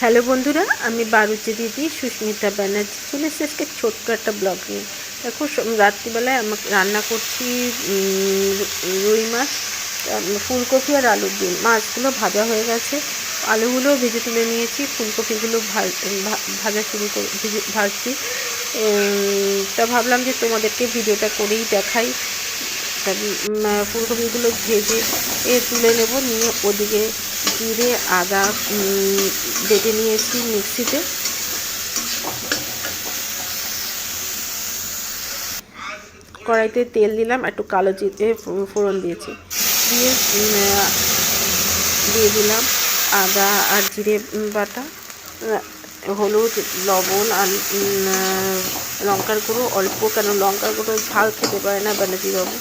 Hello বন্ধুরা, আমি বারুচি দিদি, সুস্মিতা ব্যানার্জি। চলে এসেছি আজকে ছোট্ট একটা ব্লগ নিয়ে। দেখো রাত্রিবেলায় আমাকে রান্না করছি রুই মাছ ফুলকপি আর আলুর ডিম। মাছগুলো ভাজা হয়ে গেছে। আলুগুলোও ভেজে তুলে নিয়েছি। ফুলকপিগুলো ভাজ- শুরু করে, ভেজে- ভাজছি। তা ভাবলাম যে তোমাদেরকে ভিডিওটা করেই দেখাই। ফুলকপিগুলো ভেজে তুলে নেব। নিয়ে ওদিকে জিরে, আদা বেটে নিয়েছি মিক্সিতে। কড়াইতে তেল দিলাম, একটু কালো জিরে ফোড়ন দিয়েছি। দিয়ে দিয়ে দিলাম আদা আর জিরে বাটা। হলুদ, লবণ আর লঙ্কার গুঁড়ো, অল্প, কেন লঙ্কার গুঁড়ো ঝাল খেতে পারে না ব্যানার্জি বাবু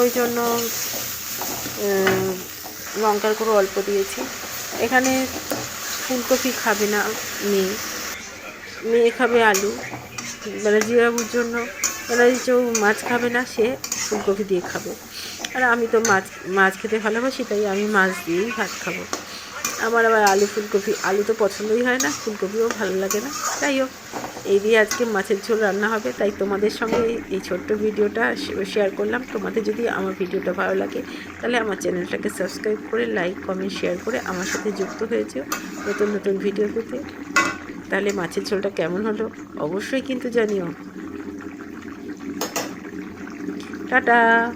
ওই জন্য লঙ্কার গুঁড়ো অল্প দিয়েছি। এখানে ফুলকপি খাবে না মেয়ে। মেয়ে খাবে আলু। ব্যানার্জি বাবুর জন্য ব্যানার্জি চৌ মাছ খাবে না, সে ফুলকপি দিয়ে খাবে। আর আমি তো মাছ মাছ খেতে ভালোবাসি, তাই আমি মাছ দিয়েই ভাত খাব। আমার আবার আলু ফুলকপি, আলু তো পছন্দই হয় না, ফুলকপিও ভালো লাগে না। তাই হোক, এই দিয়ে আজকে মাছের ঝোল রান্না হবে, তাই তোমাদের সঙ্গে এই- ছোট্ট ভিডিওটা শেয়ার করলাম। তোমাদের যদি আমার ভিডিওটা ভালো লাগে, তাহলে আমার চ্যানেলটাকে সাবস্ক্রাইব করে লাইক কমেন্ট শেয়ার করে আমার সাথে যুক্ত হয়েছে নতুন নতুন ভিডিও পেতে। তাহলে মাছের ঝোলটা কেমন হলো অবশ্যই কিন্তু জানিও। টাটা!